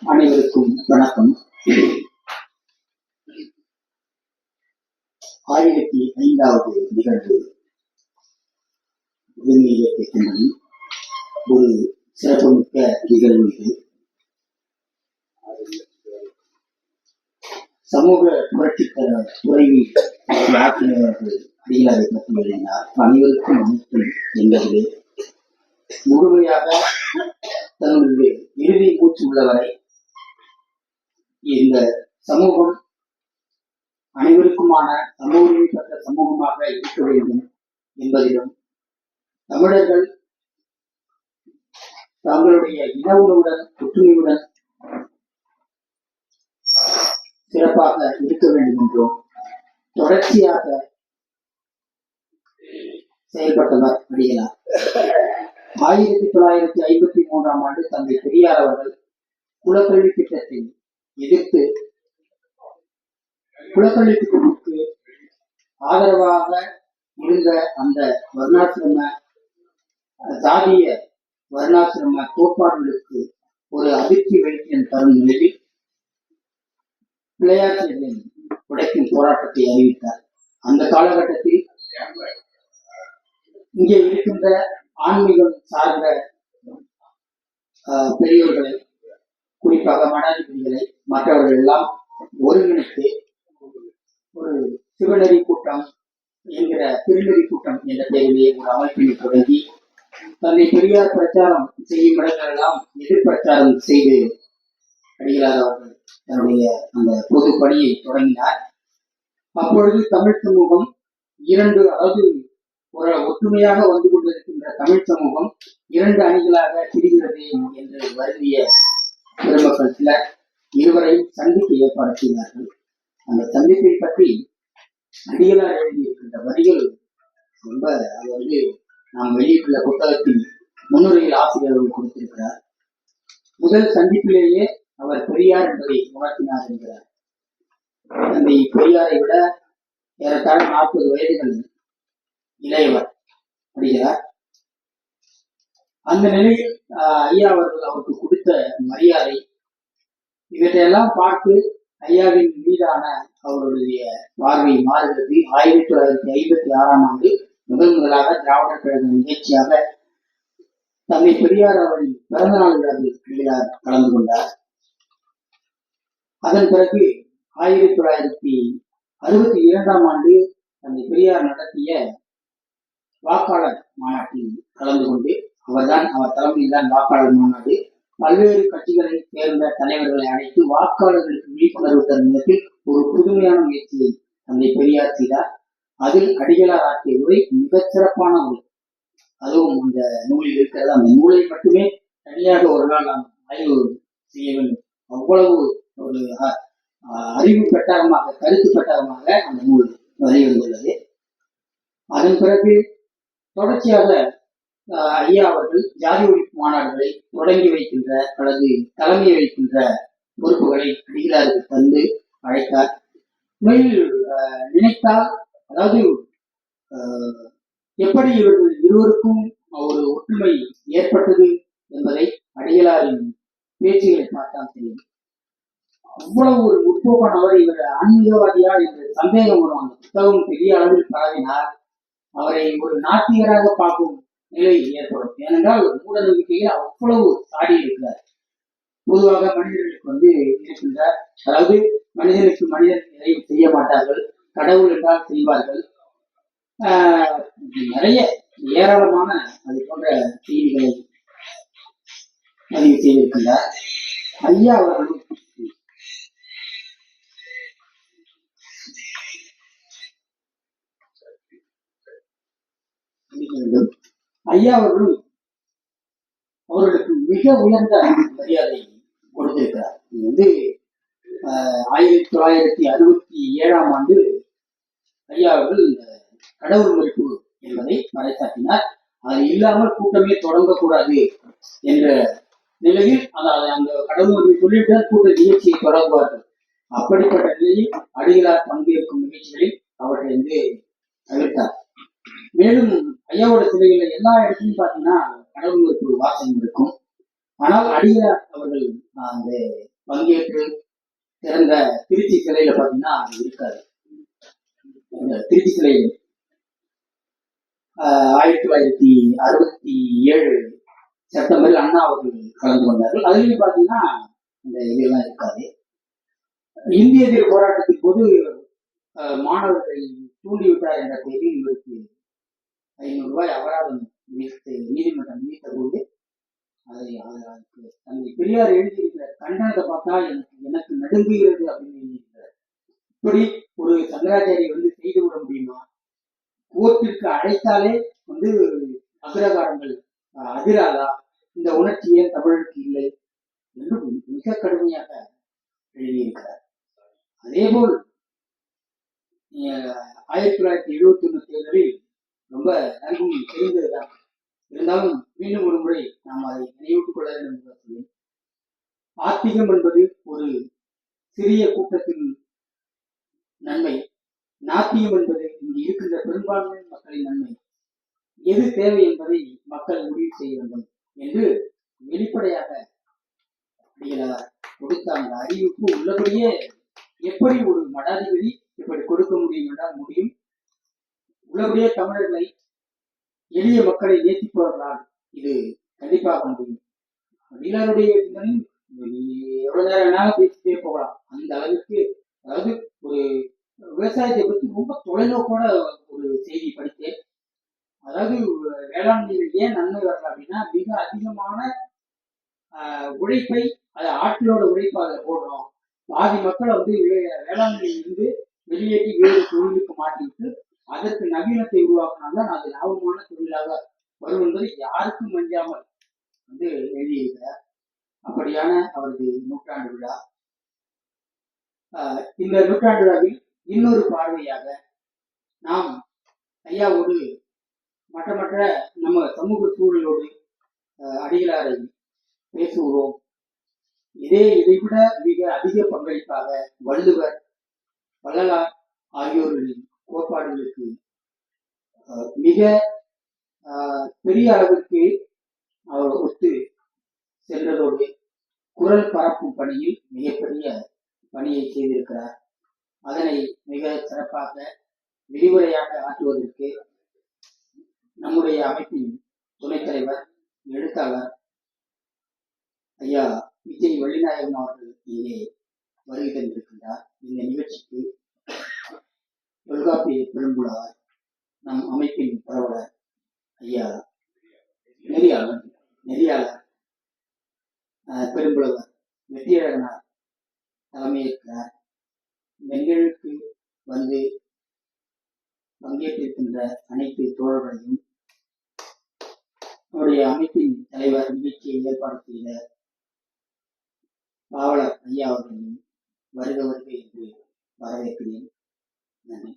அனைவருக்கும் வணக்கம். ஆயிரத்தி ஐந்தாவது நிகழ்வு இயக்கத்தின் ஒரு சிறப்புமிக்க நிகழ்வு இது. சமூக புரட்சிக்கர துறைவி ஆற்றினவர்கள் அடிகளாரை பற்றி எழுதினார். அனைவருக்கும் அனைத்தும் என்பதிலே முழுமையாக தன்னுடைய இறுதி மூச்சு உள்ளவரை இந்த சமூகம் அனைவருக்குமான சமூக பெற்ற சமூகமாக இருக்க வேண்டும் என்பதிலும் தமிழர்கள் தங்களுடைய இன உணவுடன் ஒற்றுமையுடன் சிறப்பாக இருக்க வேண்டும் என்றும் தொடர்ச்சியாக செயல்பட்டவர் அடிகளார். ஆயிரத்தி தொள்ளாயிரத்தி ஐம்பத்தி மூன்றாம் ஆண்டு தந்தை பெரியார் அவர்கள் குலக்கல்வி திட்டத்தை எதிர்த்து குலக்கல்வி திட்டத்திற்கு ஆதரவாக இருந்த அந்த வர்ணாசிரம ஜாதிய வருணாசிரம வர்ணாசிரம கோட்பாடுகளுக்கு ஒரு அதிர்ச்சி வெளிச்சம் தரும் நிலையில் பிள்ளையாட்சியர்களை உடைக்கும் போராட்டத்தை அறிவித்தார். அந்த காலகட்டத்தில் இங்கே இருக்கின்ற ஆன்மீகம் சார்ந்த ஆஹ், பெரியோர்களை குறிப்பாக மடாதிபதிகளை மற்றவர்கள் எல்லாம் ஒருங்கிணைத்து ஒரு சிவநெறி கூட்டம் என்கிற திருநெறி கூட்டம் என்ற பெயரிலே ஒரு அமைப்பினை தொடங்கி தன்னை பெரியார் பிரச்சாரம் செய்யும் இடங்களெல்லாம் எதிர் பிரச்சாரம் செய்து அடிகளார் அவர்கள் தன்னுடைய அந்த பொது பணியை தொடங்கினார். அப்பொழுது தமிழ் சமூகம் இரண்டு அதாவது ஒரு ஒற்றுமையாக வந்து கொண்டிருக்கின்ற தமிழ் சமூகம் இரண்டு அணிகளாக பிரிகிறது என்று வருந்திய பெருமக்கள் சிலர் இருவரை சந்திக்க ஏற்பாடு செய்தார்கள். அந்த சந்திப்பை பற்றி அடிகளார் எழுதியிருக்கின்ற வரிகள் ரொம்ப அது வந்து நாம் வெளியிட்டுள்ள புத்தகத்தின் முன்னுரையில் ஆசிரியர்கள் கொடுத்திருக்கிறார். முதல் சந்திப்பிலேயே அவர் பெரியார் என்பதை உணர்த்தினார் என்கிறார். தந்தை பெரியாரை விட ஏறத்தாழ நாற்பது வயதுகள் இளையவர் அப்படிங்கிறார் அந்த நிலையில் ஆஹ், ஐயா அவர்கள் அவருக்கு கொடுத்த மரியாதை இவற்றையெல்லாம் பார்த்து ஐயாவின் மீதான அவருடைய பார்வை மாறுகிறது. ஆயிரத்தி தொள்ளாயிரத்தி ஐம்பத்தி ஆறாம் ஆண்டு முதல் முதலாக திராவிடர் கழக நிகழ்ச்சியாக தந்தை பெரியார் அவரின் பிறந்த நாள் விழாவில் பெரியார் கலந்து கொண்டார். அதன் பிறகு ஆயிரத்தி தொள்ளாயிரத்தி அறுபத்தி இரண்டாம் ஆண்டு தந்தை பெரியார் நடத்திய வாக்காளர் மாநாட்டில் கலந்து கொண்டு அவர்தான் அவர் தலைமையில் தான் வாக்காளர் மாநாடு. பல்வேறு கட்சிகளை சேர்ந்த தலைவர்களை அழைத்து வாக்காளர்களுக்கு விழிப்புணர்வு தரும் விதத்தில் ஒரு புதுமையான முயற்சியை தந்தை பெரியார் செய்தார். அதில் அடிகளார் ஆற்றிய உரை மிகச் சிறப்பான உரை. அதுவும் அந்த நூலில் இருக்கிறது. அந்த நூலை மட்டுமே தனியாக ஒரு நாள் நாம் ஆய்வு செய்ய வேண்டும். அவ்வளவு ஒரு அறிவு பெட்டகமாக கருத்து பெட்டகமாக அந்த நூல் வெளிவந்துள்ளது அதன் பிறகு தொடர்ச்சியாக அஹ், ஐயா அவர்கள் ஜாதி ஒழிப்பு மாநாடுகளை தொடங்கி வைக்கின்ற அல்லது தலைமை வைக்கின்ற பொறுப்புகளை அடிகளாருக்கு தந்து அழைத்தார். உண்மையில் நினைத்தால் அதாவது எப்படி இவர்கள் இருவருக்கும் ஒரு ஒற்றுமை ஏற்பட்டது என்பதை அடிகளாரின் பேச்சுகளை பார்த்தால் தெரியும். அவ்வளவு ஒரு முற்போக்கானவர் இவர் ஆன்மீகவாதியா என்று சந்தேகம் வரும். அந்த புத்தகம் பெரிய அளவில் பரவினார் அவரை ஒரு நாத்திகராக பார்க்கும் நிலை ஏற்படும். ஏனென்றால் மூட நம்பிக்கையில் அவ்வளவு சாடி இருக்கிறார். பொதுவாக மனிதர்களுக்கு வந்து இருக்கின்ற அதாவது மனிதனுக்கு மனிதன் எதையும் செய்ய மாட்டார்கள். கடவுள் என்றால் செய்வார்கள். ஆஹ் நிறைய ஏராளமான அது போன்ற செய்திகளை பதிவு செய்திருக்கின்றார். ஐயா அவர்களும் மன்னிக்க வேண்டும். ஐயா அவர்களும் அவர்களுக்கு மிக உயர்ந்த மரியாதை கொடுத்திருக்கிறார். இது வந்து ஆயிரத்தி தொள்ளாயிரத்தி அறுபத்தி ஏழாம் ஆண்டு ஐயா அவர்கள் இந்த கடவுள் மறுப்பு என்பதை மறைத்தாட்டினார் அது இல்லாமல் கூட்டமே தொடங்கக்கூடாது என்ற நிலையில் அதாவது அந்த கடவுள் மறுப்பை சொல்லிவிட்டால் கூட்ட நிகழ்ச்சியை தொடங்குவார்கள். அப்படிப்பட்ட நிலையில் அடிகளார் பங்கேற்கும் நிகழ்ச்சிகளில் அவற்றை வந்து தவிர்த்தார். மேலும் ஐயாவோட சிலையில எல்லா இடத்துலையும் பார்த்தீங்கன்னா கடவுளுக்கு வாசகம் இருக்கும். ஆனால் அடியார் அவர்கள் அந்த பங்கேற்று திறந்த திருச்சி சிலையில பாத்தீங்கன்னா அது இருக்காது. திருச்சி சிலையில் ஆயிரத்தி தொள்ளாயிரத்தி அறுபத்தி ஏழு செப்டம்பரில் அண்ணா அவர்கள் கலந்து கொண்டார்கள். அதுலயும் பாத்தீங்கன்னா அந்த இதெல்லாம் இருக்காது. இந்திய எதிர் போராட்டத்தின் போது மாணவர்களை தூண்டிவிட்டார் என்ற பெயரில் இவருக்கு ஐநூறு ரூபாய் அபராதம் விதித்து நீதிமன்றம் விதித்த போது அதை அதற்கு அதுக்கு தந்தை பெரியார் எழுதியிருக்கிற கண்டனத்தை பார்த்தா எனக்கு எனக்கு நடுங்குகிறது அப்படின்னு எழுதியிருக்கிறார். இப்படி ஒரு சங்கராச்சாரியை வந்து செய்து விட முடியுமா? கோர்ட்டிற்கு அழைத்தாலே வந்து அகிரகாரங்கள் அதிராதா? இந்த உணர்ச்சி ஏன் தமிழுக்கு இல்லை? என்று மிக கடுமையாக எழுதியிருக்கிறார். அதே போல் ஆயிரத்தி தொள்ளாயிரத்தி எழுபத்தி ஒன்று தேர்தலில் ரொம்ப நல்கும் தெரிந்ததுதான். இருந்தாலும் மீண்டும் ஒரு முறை நாம் அதை நினைவிட்டுக் கொள்ள வேண்டும் என்று சொல்வேன் ஆத்திகம் என்பது ஒரு சிறிய கூட்டத்தின் நன்மை. நாத்தியம் என்பது இங்கு இருக்கின்ற பெரும்பான்மை மக்களின் நன்மை. எது தேவை என்பதை மக்கள் முடிவு செய்ய வேண்டும் என்று வெளிப்படையாக அடிகளார் கொடுத்த அந்த அறிவிப்பு உள்ளபடியே எப்படி ஒரு மடாதிபதி இப்படி கொடுக்க முடியும் என்றால் முடியும். உள்ளபடியே தமிழர்களை எளிய மக்களை நேசிப்பவர்களால் இது கண்டிப்பாக முடியும். அடிகளாருடைய சிந்தனை எவ்வளவு நேரம் வேணாலும் பேசிட்டே போகலாம். அந்த அளவுக்கு அதாவது ஒரு விவசாயத்தை பற்றி ரொம்ப தொலைநோக்கோட ஒரு செய்தி படித்தேன். அதாவது வேளாண்மையில் ஏன் நன்மை வரல அப்படின்னா மிக அதிகமான ஆஹ், உழைப்பை அது ஆட்களோட உழைப்பை அதில் போடுறோம் பாதி மக்களை வந்து வே- வெளியேற்றி வேறு தொழிலுக்கு மாற்றிவிட்டு அதற்கு நவீனத்தை உருவாக்கினால்தான் அது லாபமான தொழிலாக வரும் என்பது யாருக்கும் மஞ்சாமல் வந்து எழுதியிருக்கிறார் அப்படியான அவரது நூற்றாண்டு விழா. ஆஹ், இந்த நூற்றாண்டு விழாவில் இன்னொரு பார்வையாக நாம் ஐயாவோடு மற்ற மற்ற நம்ம சமூக சூழலோடு அடிகளாரை பேசுகிறோம். இதே இதைவிட மிக அதிக பங்களிப்பாக வள்ளுவர் வள்ளலார் ஆகியோர்களின் கோட்பாடுகளுக்கு ஆஹ், மிக பெரிய அளவிற்கு அவர் ஒத்து சென்றதோடு குரல் பரப்பும் பணியில் மிகப்பெரிய பணியை செய்திருக்கிறார். அதனை மிக சிறப்பாக விரிவுரையாக ஆற்றுவதற்கு நம்முடைய அமைப்பின் துணைத் தலைவர் எழுத்தாளர் ஐயா விஜய் வள்ளிநாயகம் அவர்கள் இங்கே வருகை தந்திருக்கின்றார். இந்த நிகழ்ச்சிக்கு தொல்காப்பிய பெரும்புலவர் நம் அமைப்பின் பரவலர் ஐயா நெறியாளர் நெறியாளர் அஹ், பெரும்புலவர் வெற்றியழகனார் தலைமையேற்கிறார் இந்த நிகழ்வுக்கு வந்து பங்கேற்றிருக்கின்ற அனைத்து தோழர்களையும் அவருடைய அமைப்பின் தலைவர் நிகழ்ச்சியை ஏற்பாடு செய்த பாவலர் ஐயா அவர்களையும் வருக வருக என்று வரவேற்கிறேன். then